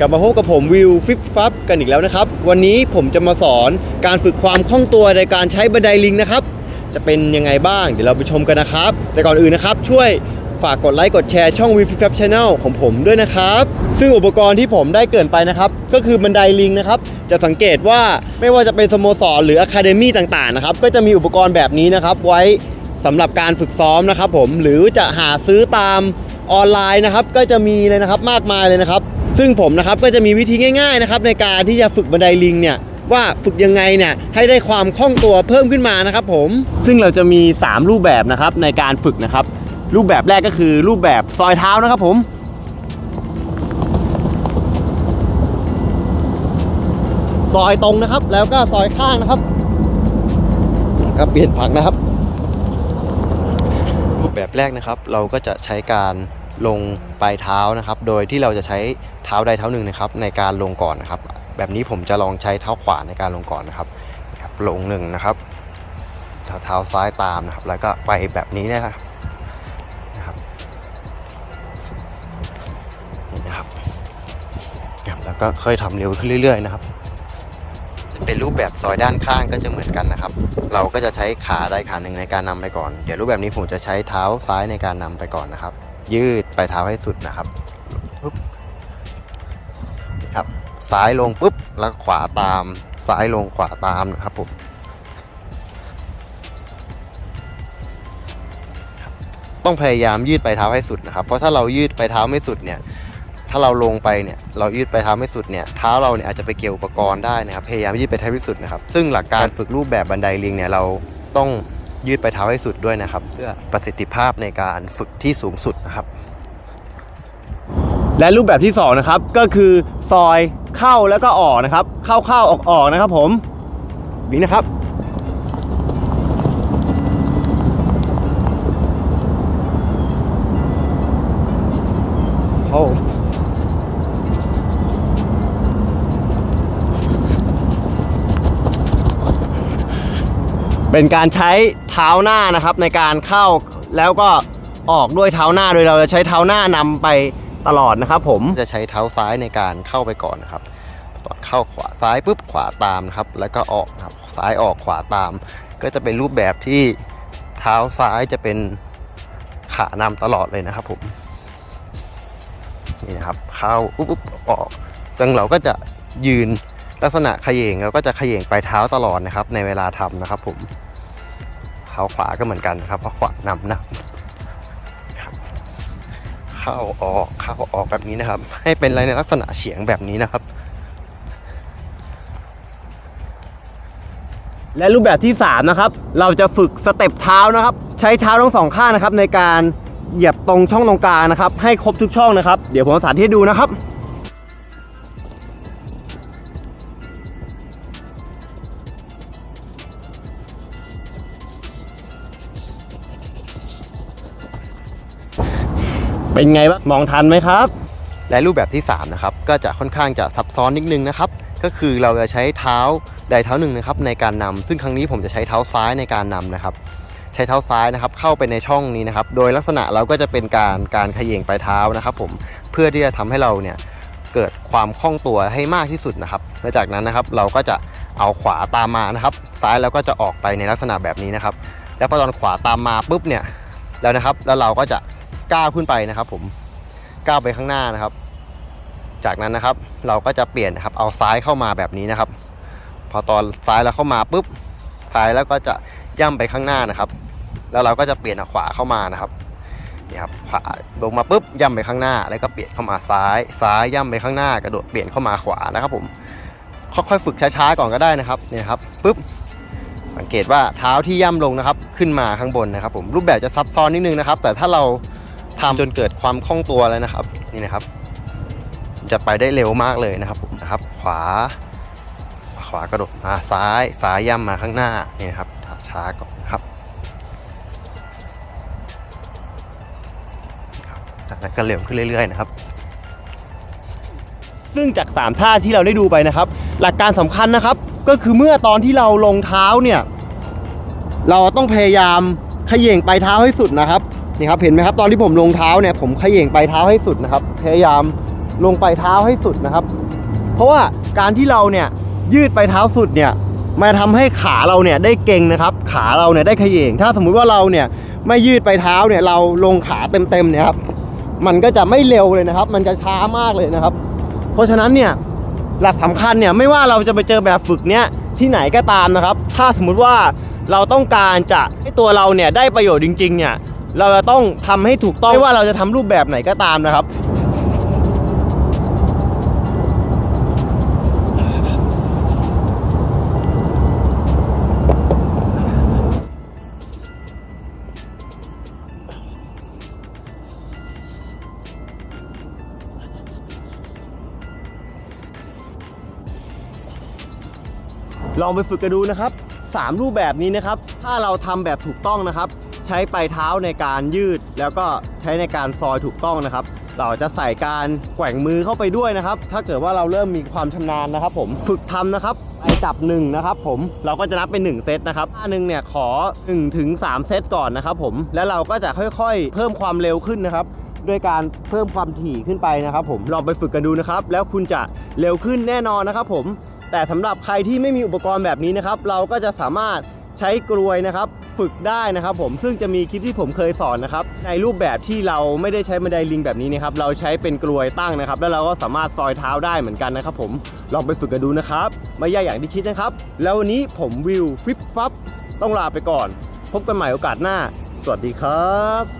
กลับมาพบกับผมวิวฟิปฟับกันอีกแล้วนะครับ วันนี้ผมจะมาสอนการฝึกความคล่องตัวในการใช้บันไดลิงนะครับ จะเป็นยังไงบ้างเดี๋ยวเราไปชมกันนะครับ แต่ก่อนอื่นนะครับ ช่วยฝากกดไลค์กดแชร์ช่อง w i f i f a b Channel ของผมด้วยนะครับ ซึ่งอุปกรณ์ที่ผมได้เกินไปนะครับ ก็คือบันไดลิงนะครับ จะสังเกตว่าไม่ว่าจะเป็นสโมสรหรืออะคาเดมี่ต่างๆนะครับก็จะมีอุปกรณ์แบบนี้นะครับ ไว้สำหรับการฝึกซ้อมนะครับ ผมหรือจะหาซื้อตามออนไลน์นะครับ ก็จะมีเลยนะครับมากมายเลยนะครับ ซึ่งผมนะครับก็จะมีวิธีง่ายๆนะครับในการที่จะฝึกบันไดลิงเนี่ยว่าฝึกยังไงเนี่ยให้ได้ความคล่องตัวเพิ่มขึ้นมานะครับผมซึ่งเราจะมี 3 รูปแบบนะครับในการฝึกนะครับ รูปแบบแรกก็คือรูปแบบซอยเท้านะครับผมซอยตรงนะครับ แล้วก็ซอยข้างนะครับก็เปลี่ยนผังนะครับ รูปแบบแรกนะครับ เราก็จะใช้การ ลงปลายเท้านะครับ โดยที่เราจะใช้เท้าใดเท้าหนึ่งนะครับ ในการลงก่อนนะครับ แบบนี้ผมจะลองใช้เท้าขวาในการลงก่อนนะครับลงหนึ่งนะครับเท้าเท้าซ้ายตามนะครับ แล้วก็ไปแบบนี้นะครับนะครับนี่นะครับครับแล้วก็ค่อยทำเร็วขึ้นเรื่อยๆนะครับจะเป็นรูปแบบซอยด้านข้างก็จะเหมือนกันนะครับ เราก็จะใช้ขาใดขาหนึ่งในการนำไปก่อน เดี๋ยวรูปแบบนี้ผมจะใช้เท้าซ้ายในการนำไปก่อนนะครับ ยืดไปเท้าให้สุดนะครับปุ๊บนี่ครับ ซ้ายลงปุ๊บ แล้วขวาตาม ซ้ายลงขวาตามนะครับผมต้องพยายามยืดไปเท้าให้สุดนะครับ เพราะถ้าเรายืดไปเท้าไม่สุดเนี่ย ถ้าเราลงไปเนี่ย เรายืดไปเท้าไม่สุดเนี่ย เท้าเราเนี่ยอาจจะไปเกี่ยวอุปกรณ์ได้นะครับ พยายามยืดไปเท้าให้สุดนะครับ ซึ่งหลักการฝึกรูปแบบบันไดลิงเนี่ยเราต้อง ยืดไปเท้าให้สุดด้วยนะครับ เพื่อประสิทธิภาพในการฝึกที่สูงสุดนะครับ และรูปแบบที่2นะครับก็คือซอยเข้าแล้วก็ออกนะครับ เข้าเข้าออกออกนะครับ ผมนี่นะครับเข้า เป็นการใช้เท้าหน้านะครับในการเข้าแล้วก็ออกด้วยเท้าหน้าโดยเราจะใช้เท้าหน้านำไปตลอดนะครับ ผมจะใช้เท้าซ้ายในการเข้าไปก่อนนะครับตอนเข้าขวาซ้ายปุ๊บขวาตามครับ แล้วก็ออกครับซ้ายออกขวาตาม ก็จะเป็นรูปแบบที่เท้าซ้ายจะเป็นขานำตลอดเลยนะครับ ผมนี่นะครับเข้าปุ๊บปุ๊บออกซึ่งเราก็จะยืน ลักษณะเขย่งเราก็จะเขย่งปลายเท้าตลอดนะครับ ในเวลาทำนะครับ ผมเท้าขวาก็เหมือนกันนะครับเพราะขวานำนะครับเข้าออกเข้าออกแบบนี้นะครับ ให้เป็นอะไรในลักษณะเฉียงแบบนี้นะครับ และรูปแบบที่ 3 นะครับ เราจะฝึกสเต็ปเท้านะครับ ใช้เท้าทั้งสองข้างนะครับ ในการเหยียบตรงช่องตรงกลางนะครับ ให้ครบทุกช่องนะครับ เดี๋ยวผมสาธิตให้ดูนะครับ เป็นไงบ้างมองทันไหมครับ และรูปแบบที่3นะครับก็จะค่อนข้างจะซับซ้อนนิดนึงนะครับก็คือเราจะใช้เท้าใดเท้าหนึ่งนะครับในการนำซึ่งครั้งนี้ผมจะใช้เท้าซ้ายในการนำนะครับ ใช้เท้าซ้ายนะครับเข้าไปในช่องนี้นะครับ โดยลักษณะเราก็จะเป็นการการเขย่งปลายเท้านะครับ ผมเพื่อที่จะทำให้เราเนี่ยเกิดความคล่องตัวให้มากที่สุดนะครับและจากนั้นนะครับเราก็จะเอาขวาตามมานะครับ ซ้ายเราก็จะออกไปในลักษณะแบบนี้นะครับ แล้วพอตอนขวาตามมาปุ๊บเนี่ยแล้วนะครับ แล้วเราก็จะ ก้าวขึ้นไปนะครับ ผมก้าวไปข้างหน้านะครับ จากนั้นนะครับ เราก็จะเปลี่ยนนะครับ เอาซ้ายเข้ามาแบบนี้นะครับ พอตอนซ้ายเราเข้ามาปุ๊บซ้ายแล้วก็จะย่ำไปข้างหน้านะครับ แล้วเราก็จะเปลี่ยนขวาเข้ามานะครับนี่ครับขวาลงมาปุ๊บย่ำไปข้างหน้า แล้วก็เปลี่ยนเข้ามาซ้าย ซ้ายย่ำไปข้างหน้ากระโดดเปลี่ยนเข้ามาขวานะครับ ผมค่อยๆฝึกช้าๆก่อนก็ได้นะครับเนี่ยครับปุ๊บสังเกตว่าเท้าที่ย่ำลงนะครับ ขึ้นมาข้างบนนะครับ ผมรูปแบบจะซับซ้อนนิดนึงนะครับ แต่ถ้าเรา ทำจนเกิดความคล่องตัวแล้วนะครับ นี่นะครับ จะไปได้เร็วมากเลยนะครับผมนะครับ ขวา ขวากระโดดมาซ้ายซ้ายย่ำมาข้างหน้านี่นะครับช้าก่อนนะครับจากนั้นก็เร็วขึ้นเรื่อยๆนะครับซึ่งจาก 3 ท่าที่เราได้ดูไปนะครับ หลักการสำคัญนะครับ ก็คือเมื่อตอนที่เราลงเท้าเนี่ย เราต้องพยายามเขย่งปลายเท้าให้สุดนะครับ นี่ครับเห็นไหมครับตอนที่ผมลงเท้าเนี่ยผมเขย่งปลายเท้าให้สุดนะครับ พยายามลงไปเท้าให้สุดนะครับ เพราะว่าการที่เราเนี่ยยืดไปเท้าสุดเนี่ยมาทำให้ขาเราเนี่ยได้เก่งนะครับ ขาเราเนี่ยได้เขย่งถ้าสมมุติว่าเราเนี่ยไม่ยืดไปเท้าเนี่ยเราลงขาเต็มๆเนี่ยครับมันก็จะไม่เร็วเลยนะครับ มันจะช้ามากเลยนะครับ เพราะฉะนั้นเนี่ยหลักสำคัญเนี่ยไม่ว่าเราจะไปเจอแบบฝึกเนี่ยที่ไหนก็ตามนะครับ ถ้าสมมุติว่าเราต้องการจะให้ตัวเราเนี่ยได้ประโยชน์จริงๆเนี่ย เราจะต้องทำให้ถูกต้องไม่ว่าเราจะทำรูปแบบไหนก็ตามนะครับลองไปฝึกกันดูนะครับ 3 รูปแบบนี้นะครับ ถ้าเราทำแบบถูกต้องนะครับ ใช้ปลายเท้าในการยืด แล้วก็ใช้ในการซอยถูกต้องนะครับ เราจะใส่การแกว่งมือเข้าไปด้วยนะครับ ถ้าเกิดว่าเราเริ่มมีความชำนาญนะครับ ผมฝึกทำนะครับไปจับหนึ่งนะครับผมเราก็จะนับเป็น1เซตนะครับหนึ่งเนี่ยขอ1ถึง3เซตก่อนนะครับผมแล้วเราก็จะค่อยๆ เพิ่มความเร็วขึ้นนะครับด้วยการเพิ่มความถี่ขึ้นไปนะครับ ผมลองไปฝึกกันดูนะครับ แล้วคุณจะเร็วขึ้นแน่นอนนะครับ ผมแต่สำหรับใครที่ไม่มีอุปกรณ์แบบนี้นะครับ เราก็จะสามารถใช้กลวยนะครับ ฝึกได้นะครับผมซึ่งจะมีคลิปที่ผมเคยสอนนะครับในรูปแบบที่เราไม่ได้ใช้บันไดลิงแบบนี้นะครับเราใช้เป็นกลวยตั้งนะครับ แล้วเราก็สามารถซอยเท้าได้เหมือนกันนะครับผมลองไปฝึกกันดูนะครับไม่ยากอย่างที่คิดนะครับ แล้ววันนี้ผมวิวฟิปฟับต้องลาไปก่อน พบกันใหม่โอกาสหน้า สวัสดีครับ